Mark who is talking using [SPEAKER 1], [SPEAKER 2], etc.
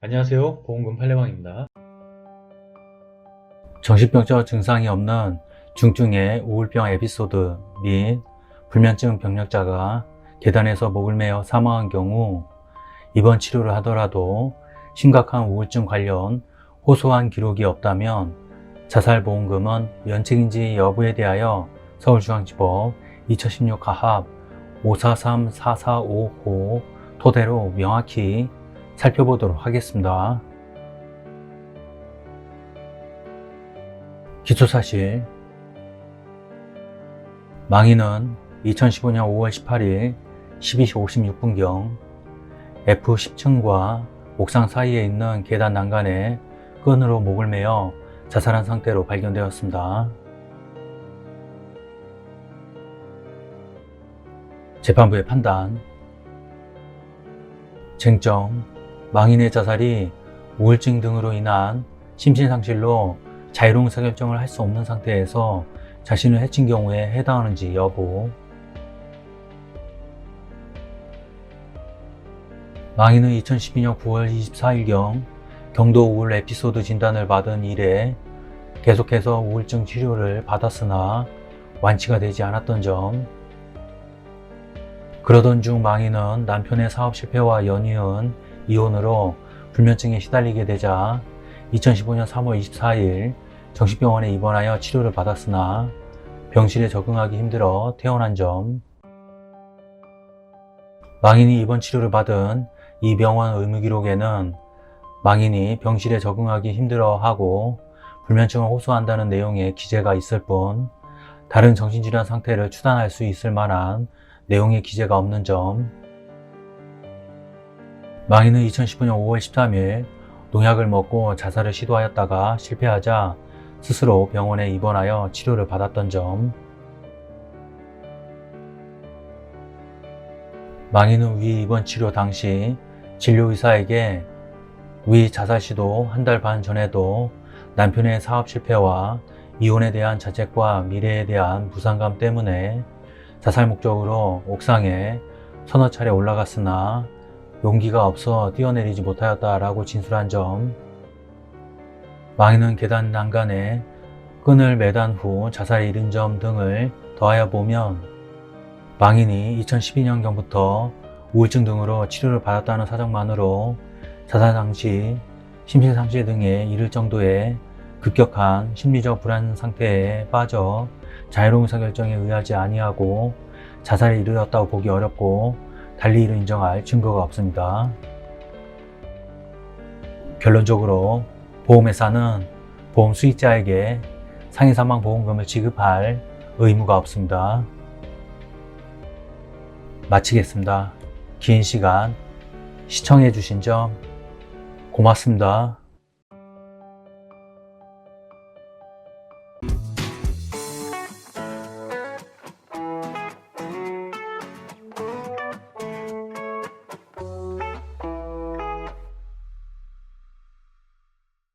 [SPEAKER 1] 안녕하세요. 보험금 팔례방입니다.
[SPEAKER 2] 정신병적 증상이 없는 중증의 우울병 에피소드 및 불면증 병력자가 계단에서 목을 매어 사망한 경우 입원 치료를 하더라도 심각한 우울증 관련 호소한 기록이 없다면 자살보험금은 면책인지 여부에 대하여 서울중앙지법 2016 가합 543-4455 토대로 명확히 살펴보도록 하겠습니다. 기초사실 망인은 2015년 5월 18일 12시 56분경 F10층과 옥상 사이에 있는 계단 난간에 끈으로 목을 매어 자살한 상태로 발견되었습니다. 재판부의 판단 쟁점 망인의 자살이 우울증 등으로 인한 심신상실로 자유로운 의사결정을 할 수 없는 상태에서 자신을 해친 경우에 해당하는지 여부. 망인은 2012년 9월 24일경 경도 우울 에피소드 진단을 받은 이래 계속해서 우울증 치료를 받았으나 완치가 되지 않았던 점. 그러던 중 망인은 남편의 사업 실패와 연이은 이혼으로 불면증에 시달리게 되자 2015년 3월 24일 정신병원에 입원하여 치료를 받았으나 병실에 적응하기 힘들어 퇴원한 점. 망인이 입원 치료를 받은 이 병원 의무 기록에는 망인이 병실에 적응하기 힘들어하고 불면증을 호소한다는 내용의 기재가 있을 뿐 다른 정신질환 상태를 추단할 수 있을 만한 내용의 기재가 없는 점 망인은 2015년 5월 13일 농약을 먹고 자살을 시도하였다가 실패하자 스스로 병원에 입원하여 치료를 받았던 점. 망인은 위 입원 치료 당시 진료의사에게 위 자살 시도 한 달 반 전에도 남편의 사업 실패와 이혼에 대한 자책과 미래에 대한 부담감 때문에 자살 목적으로 옥상에 서너 차례 올라갔으나 용기가 없어 뛰어내리지 못하였다라고 진술한 점, 망인은 계단 난간에 끈을 매단 후 자살에 이른 점 등을 더하여 보면 망인이 2012년경부터 우울증 등으로 치료를 받았다는 사정만으로 자살 당시 심신상실 등에 이를 정도의 급격한 심리적 불안 상태에 빠져 자유로운 의사결정에 의하지 아니하고 자살에 이르렀다고 보기 어렵고 달리 이를 인정할 증거가 없습니다. 결론적으로 보험회사는 보험 수익자에게 상해 사망 보험금을 지급할 의무가 없습니다. 마치겠습니다. 긴 시간 시청해 주신 점 고맙습니다.